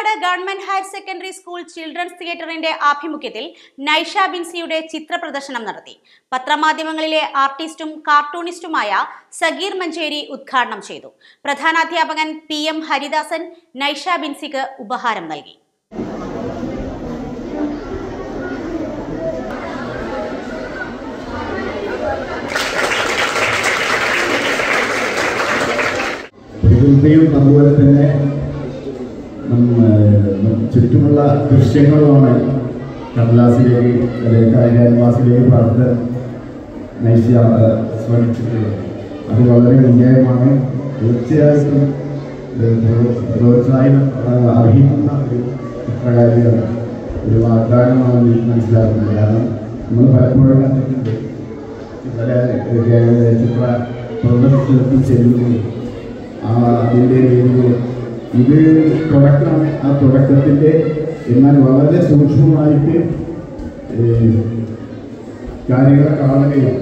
Pandikkad government higher secondary school children's തിയേറ്ററിന്റെ ആഭിമുഖ്യത്തിൽ നൈഷ ബിൻസിയുടെ ചിത്ര പ്രദർശനം നടത്തി. പത്രമാധ്യമങ്ങളിലെ ആർട്ടിസ്റ്റും കാർട്ടൂണിസ്റ്റുമായ സഗീർ മഞ്ചേരി ഉദ്ഘാടനം ചെയ്തു. പ്രധാനാധ്യാപകൻ പി എം ഹരിദാസൻ നൈഷ ബിൻസിക്ക് ഉപഹാരം നൽകി. അതുപോലെ തന്നെ ചുറ്റുമുള്ള ദൃശ്യങ്ങളുമാണ് കടലാസിലേക്ക് അല്ലെങ്കിൽ ക്യാൻവാസിലേക്ക് പ്രാർത്ഥന നയിച്ച ശ്രമിച്ചിട്ടുള്ളത് അത് വളരെ അന്യായമാണ്. തീർച്ചയായിട്ടും പ്രോത്സാഹനം ആ, ഒരു ചിത്രകാരിയാണ് ഒരു വാഗ്ദാനമാണ് എനിക്ക് മനസ്സിലാക്കുന്നത് കാരണം നമ്മൾ പലപ്പോഴും കണ്ടിട്ടുണ്ട്. ചിത്ര പ്രദർശനത്തിൽ ചെല്ലുമ്പോൾ ആ അതിന്റെ രീതികൾ ഇത് തുടക്കമാണ്. ആ തുടക്കത്തിന്റെ എന്നാൽ വളരെ സൂക്ഷ്മമായിട്ട് കാര്യങ്ങളെ കാണുകയും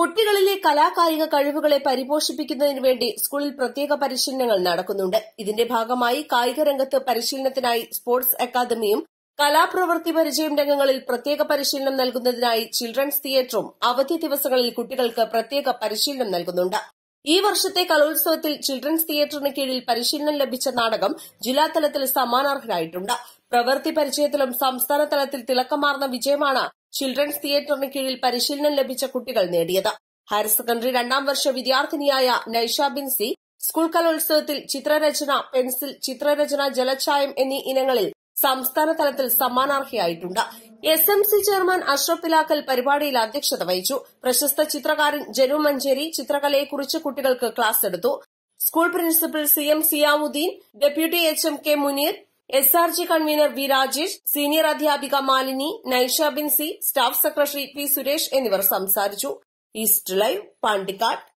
കുട്ടികളിലെ കലാകായിക കഴിവുകളെ പരിപോഷിപ്പിക്കുന്നതിനു വേണ്ടി സ്കൂളിൽ പ്രത്യേക പരിശീലനങ്ങൾ നടക്കുന്നുണ്ട്. ഇതിന്റെ ഭാഗമായി കായിക രംഗത്ത് പരിശീലനത്തിനായി സ്പോർട്സ് അക്കാദമിയും കലാപ്രവൃത്തി പരിചയം രംഗങ്ങളിൽ പ്രത്യേക പരിശീലനം നൽകുന്നതിനായി ചിൽഡ്രൻസ് തിയേറ്ററും അവധി ദിവസങ്ങളിൽ കുട്ടികൾക്ക് പ്രത്യേക പരിശീലനം നൽകുന്നുണ്ട്. ഈ വർഷത്തെ കലോത്സവത്തിൽ ചിൽഡ്രൻസ് തിയേറ്ററിന് കീഴിൽ പരിശീലനം ലഭിച്ച നാടകം ജില്ലാതലത്തിൽ സമ്മാനാർഹരായിട്ടുണ്ട് പ്രവൃത്തി പരിചയത്തിലും സംസ്ഥാന തലത്തിൽ തിളക്കമാർന്ന വിജയമാണ് ചിൽഡ്രൻസ് തിയേറ്ററിന് കീഴിൽ പരിശീലനം ലഭിച്ച കുട്ടികൾ നേടിയത്. ഹയർ സെക്കൻഡറി രണ്ടാം വർഷ വിദ്യാർത്ഥിനിയായ നൈഷ ബിൻസി സ്കൂൾ കലോത്സവത്തിൽ ചിത്രരചന പെൻസിൽ ചിത്രരചന ജലഛായം എന്നീ ഇനങ്ങളിൽ സംസ്ഥാന തലത്തിൽ സമ്മാനാർഹയായിട്ടുണ്ട്. S M C chairman Ashraf Pilakkal പരിപാടിയിൽ അധ്യക്ഷത വഹിച്ചു. പ്രശസ്ത ചിത്രകാരൻ ജനു മഞ്ചേരി ചിത്രകലയെക്കുറിച്ച് കുട്ടികൾക്ക് ക്ലാസ് എടുത്തു. School principal C M Siyamudheen deputy H M K Muneer S R G convenor V Rajesh senior അധ്യാപിക Malini Naisha Binsi staff secretary P Suresh എന്നിവർ സംസാരിച്ചു. East live Pandikkad.